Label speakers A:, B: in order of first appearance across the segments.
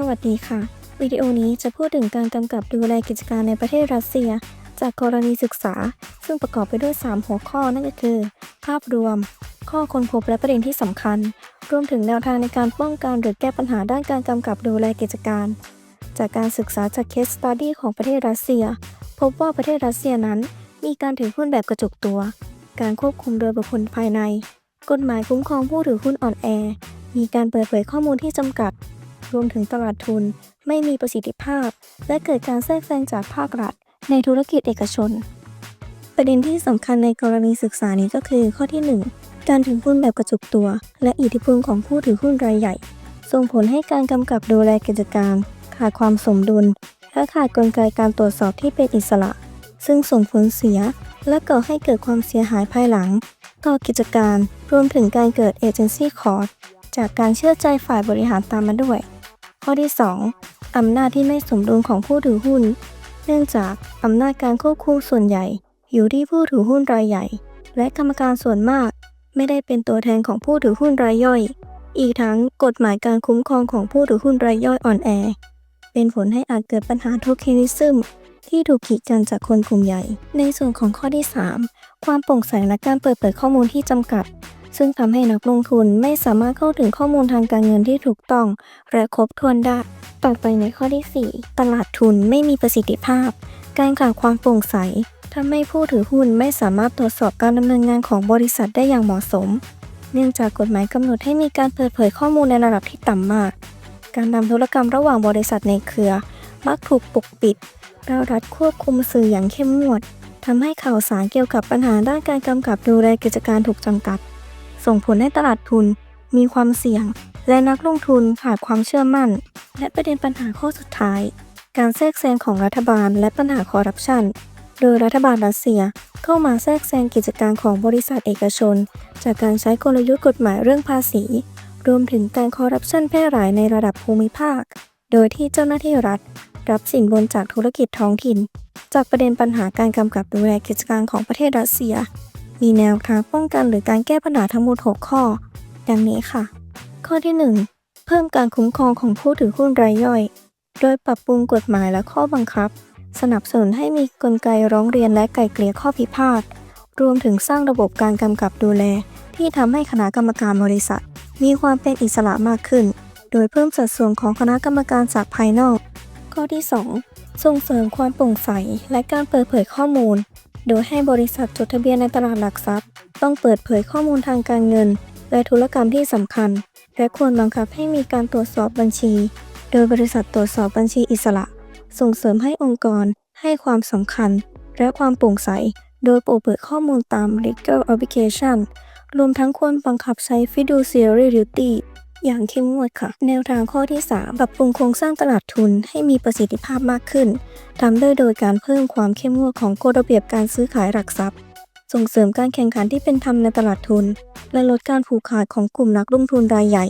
A: สวัสดีค่ะ วิดีโอนี้จะพูดถึงการกำกับดูแลกิจการในประเทศรัสเซีย จากกรณีศึกษา ซึ่งประกอบไปด้วย 3 หัวข้อนั่นก็คือ ภาพรวม ข้อค้นพบและประเด็นที่สำคัญ รวมถึงแนวทางในการป้องกันหรือแก้ปัญหาด้านการกำกับดูแลกิจการ จากการศึกษาจากเคสสตัดดี้ของประเทศรัสเซีย พบว่าประเทศรัสเซียนั้น มีการถือหุ้นแบบกระจุกตัว การควบคุมโดยบุคคลภายใน กฎหมายคุ้มครองผู้ถือหุ้นอ่อนแอ มีการเปิดเผยข้อมูลที่จำกัด รวมถึงตลาดทุน ไม่มีประสิทธิภาพ และเกิดการแทรกแซงจากภาครัฐ ในธุรกิจเอกชน ประเด็นที่สำคัญในกรณีศึกษานี้ก็คือข้อที่ 1 การถือหุ้นแบบกระจุกตัว และอิทธิพลของผู้ถือหุ้นรายใหญ่ ส่งผลให้การกำกับดูแลกิจการ ขาดความสมดุล และขาดกลไกการตรวจสอบที่เป็นอิสระ ซึ่งส่งผลเสีย และก่อให้เกิดความเสียหายภายหลัง ต่อกิจการรวมถึงการเกิดเอเจนซี่คอร์จากการเชื่อใจฝ่ายบริหารตามมาด้วย ข้อที่ 2 อำนาจที่ไม่สมดุลของผู้ถือหุ้น เนื่องจากอำนาจการควบคุมส่วนใหญ่ อยู่ที่ผู้ถือหุ้นรายใหญ่ และกรรมการส่วนมาก ไม่ได้เป็นตัวแทนของผู้ถือหุ้นรายย่อย อีกทั้งกฎหมายการคุ้มครองของผู้ถือหุ้นรายย่อยอ่อนแอ เป็นผลให้อาจเกิดปัญหาโทเคนนิซึมที่ถูกกีดกันจากคนกลุ่มใหญ่ ในส่วนของข้อที่ 3 ความโปร่งใสและการเปิดเผยข้อมูลที่จำกัด ซึ่งทำให้นักลงทุนไม่สามารถเข้าถึงข้อมูลทางการเงินที่ถูกต้อง และครบถ้วนได้ ต่อไปในข้อที่ 4 ตลาดทุนไม่มีประสิทธิภาพ การขาดความโปร่งใสทำให้ผู้ถือหุ้นไม่สามารถตรวจสอบการดำเนินงานของบริษัทได้อย่างเหมาะสม เนื่องจากกฎหมายกำหนดให้มีการเปิดเผยข้อมูลในระดับที่ต่ำมาก การทำธุรกรรมระหว่างบริษัทในเครือ มักถูกปกปิดและรัฐควบคุมสื่ออย่างเข้มงวดทำให้ข่าวสารเกี่ยวกับปัญหาด้านการกำกับดูแลกิจการถูกจำกัด ส่งผลให้ตลาดทุนมีความเสี่ยง และนักลงทุนขาดความเชื่อมั่น และประเด็นปัญหาข้อสุดท้าย การแทรกแซงของรัฐบาลและปัญหาคอร์รัปชันโดยรัฐบาลรัสเซียเข้ามาแทรกแซงกิจการของบริษัทเอกชน จากการใช้กลยุทธ์กฎหมายเรื่องภาษี รวมถึงการคอร์รัปชันแพร่หลายในระดับภูมิภาค โดยที่เจ้าหน้าที่รัฐ รับสินบนจากธุรกิจท้องถิ่น จากประเด็นปัญหาการกำกับดูแลกิจการของประเทศรัสเซีย มีแนวทางป้องกันหรือการแก้ปัญหาทั้งหมด 6 ข้อ ดังนี้ค่ะ ข้อที่ 1 เพิ่มการคุ้มครองของผู้ถือหุ้นรายย่อย โดยปรับปรุงกฎหมายและข้อบังคับ สนับสนุนให้มีกลไกร้องเรียนและไกล่เกลี่ยข้อพิพาท รวมถึงสร้างระบบการกำกับดูแล ที่ทำให้คณะกรรมการบริษัท มีความเป็นอิสระมากขึ้น โดยเพิ่มสัดส่วนของคณะกรรมการจากภายนอก ข้อที่ 2 ส่งเสริมความโปร่งใสและการเปิดเผยข้อมูล โดยให้บริษัทจดทะเบียนในตลาดหลักทรัพย์ ต้องเปิดเผยข้อมูลทางการเงิน และธุรกรรมที่สำคัญ และควรบังคับให้มีการตรวจสอบบัญชี โดยบริษัทตรวจสอบบัญชีอิสระ ส่งเสริมให้องค์กร ให้ความสำคัญ และความโปร่งใส โดยปเปิดข้อมูลตาม legal obligation รวมทั้งควรบังคับใช้ fiduciary duty อย่างเข้มงวดค่ะ แนวทางข้อที่ 3 ปรับปรุงโครงสร้างตลาดทุนให้มีประสิทธิภาพมากขึ้นทำได้โดยการเพิ่มความเข้มงวดของกฎระเบียบการซื้อขายหลักทรัพย์ ส่งเสริมการแข่งขันที่เป็นธรรมในตลาดทุน และลดการผูกขาดของกลุ่มนักลงทุนรายใหญ่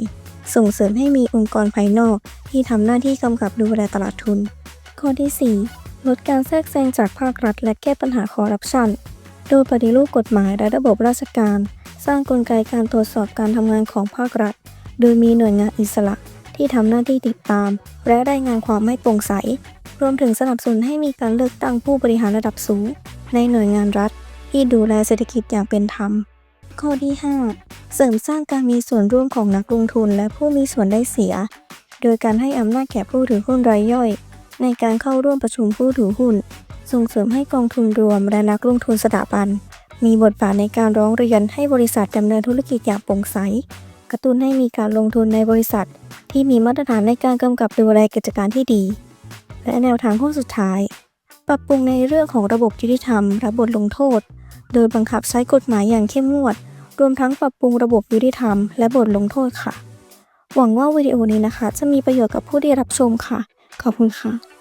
A: ส่งเสริมให้มีองค์กรภายนอก ที่ทำหน้าที่กำกับดูแลตลาดทุน ข้อที่ 4 ลดการแทรกแซงจากภาครัฐ และแก้ปัญหาคอร์รัปชันโดยปฏิรูปกฎหมายและระบบราชการ สร้างกลไกการตรวจสอบการทำงานของภาครัฐ โดยมีหน่วยงานอิสระที่ทำหน้าที่ติดตาม และรายงานความไม่โปร่งใส รวมถึงสนับสนุนให้มีการเลือกตั้งผู้บริหารระดับสูง ในหน่วยงานรัฐ ที่ดูแลเศรษฐกิจอย่างเป็นธรรม ข้อที่ 5 เสริมสร้างการมีส่วนร่วมของนักลงทุนและผู้มีส่วนได้เสีย โดยการให้อำนาจแก่ผู้ถือหุ้นรายย่อย ในการเข้าร่วมประชุมผู้ถือหุ้น ส่งเสริมให้กองทุนรวมและนักลงทุนสถาบันมีบทบาทในการร้องเรียนให้บริษัทดำเนินธุรกิจอย่างโปร่งใส กระตุ้นให้มีการลงทุนในบริษัท ที่มีมาตรฐานในการกำกับดูแลกิจการที่ดี และแนวทางข้อสุดท้าย ปรับปรุงในเรื่องของระบบยุติธรรมและบทลงโทษ โดยบังคับใช้กฎหมายอย่างเข้มงวด รวมทั้งปรับปรุงระบบยุติธรรมและบทลงโทษค่ะ หวังว่าวิดีโอนี้นะคะ จะมีประโยชน์กับผู้ที่รับชมค่ะ ขอบคุณค่ะ